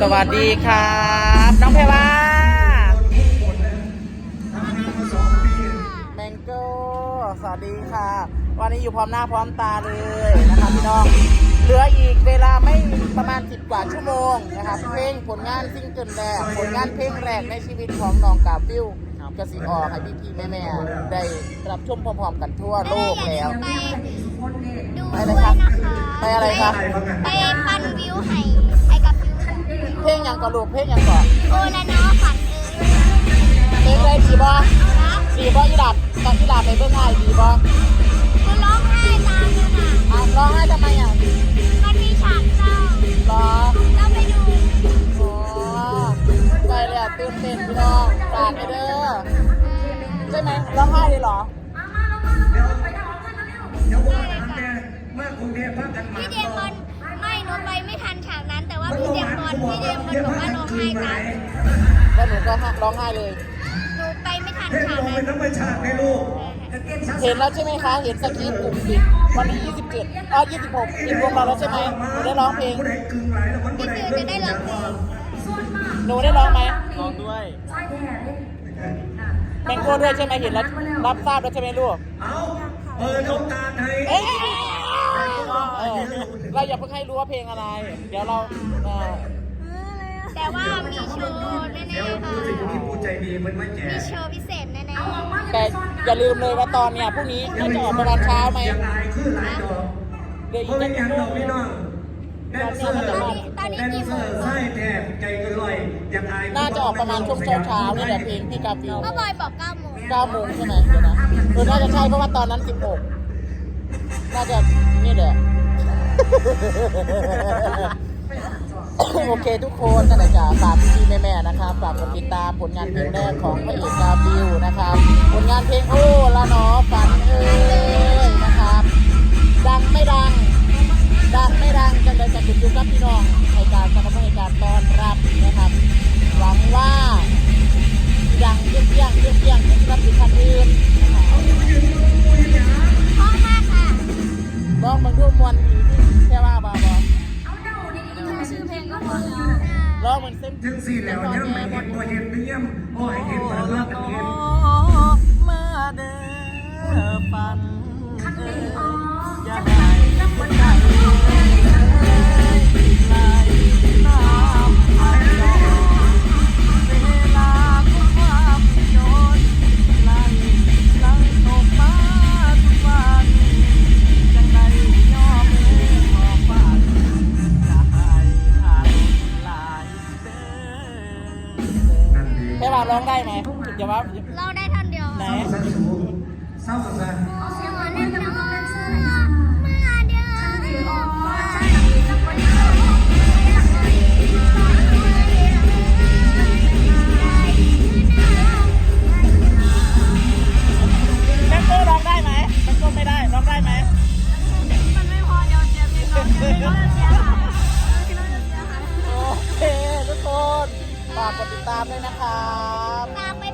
สวัสดีครับ น้องเพรวาแมงโก้สวัสดีค่ะ วันนี้อยู่พร้อมหน้าพร้อมตาเลยนะครับพี่น้อง เหลืออีกเวลาไม่ประมาณ10กว่าชั่วโมงนะครับเพลงผลงานซิงเกิลแรกผลงานเพลงแรกในชีวิตของน้องกาฟิวกสิออกให้พี่พี่ๆแม่ๆได้รับชมพร้อมๆกันทั่วโลกแล้ว ไปดูไปด้เลวยยครับนะคะไปอะไรครับไป ยังก่อนลูกเพลงยังก่อนโอละเนาะฝันเอ้ยเพลงอะไรดีบ่ดีบ่ยีดับตอนยีดับไปเบื้องไห้ดีบ่กูร้องไห้ตามมันอะอะร้องไห้ทำไมอะมันมีฉากเศร้ารอเราไปดูอ๋อไปเลยอะตื่นเต้นพี่น้องฝากไปเด้อใช่ไหมร้องไห้เลยเหรอพี่เดมอนไม่หนูไปไม่ทันฉากนั้นแต่ ว่าพี่เดมอนพี่เดมอนบอกว่าร้องไห้ตามแล้วหนูก็ร้องไห้เลย หนูไปไม่ทันเทศฉากลงนั้เป็นนธรรมชาติในลูกเห็นแล้วใช่ไหมคะ เห็นสคริปต์กลุ่มปิดวันที่27อ๋อ26ปิดวงเราแล้วใช่ไหมหนูได้ร้องเพลงผู้ใดกึ่งไหลแล้วมันผู้พี่ใดฟิวจะได้ร้องเพลงหนูได้ร้องไหมร้องด้วยแมงโก้ด้วยใช่ไหมเห็นแล้วรับทราบแล้วใช่ไหมลูก เอาเปิดโอกาสให้ เอ๊ะเออเราอย่าเพิ่งให้รู้ว่าเพลงอะไร เดี๋ยวเราเอ่อแต่ว่ามีโชว์แน่เดี๋ยวๆค่ะผู้สิ่งที่ผู้ใจดีมันไม่แก่มีโชว์พิเศษแน่ๆแต่อย่าลืมเลยว่าตอนเนี้ยพรุ่งนี้น่าจะออกประมาณเช้าไหมยังไงคือหลายดอกเดี๋ยวเพอีกราะจะไม่กี่ยังโมดองกพี่น้องแดนเซอร์ตอนนี้แดนกี่เซโมองร์ไส้แทบใจเกินร้อยยังไงน่าจะออกประมาณช่วงเช้าๆนี่แหละเพลงพี่กาฟิลก็บอยบอก9โมง9โมงใช่ไหมเดี๋ยวนะเออน่าจะใช่เพราะว่าตอนนั้น16น่าจะนี่แหละ โอเคทุกคนนั่นแหละจ้ะฝากพี่ๆแม่ๆนะครับฝากกดติดตามผลงานเพลงแรกของพระเอกกาฟิลนะครับ ผลงานเพลงโอ้ละเนาะฝันเอ้ย ก็พอแล้วลองมึงเส้นถึงสี่แล้วยังไม่เห็นตัวเห็นเยี่ยมโอ้ยเห็นเปิดเลิกกันเห็นมาเด้อ องได้ไหมอย่าว่าเราได้ท่อนเดียวไหน เศร้าสักสูงเศร้าสักสักเสียงอ่อนเล่นน้องากคนฝากกดติดตามด้วยนะครับฝากไป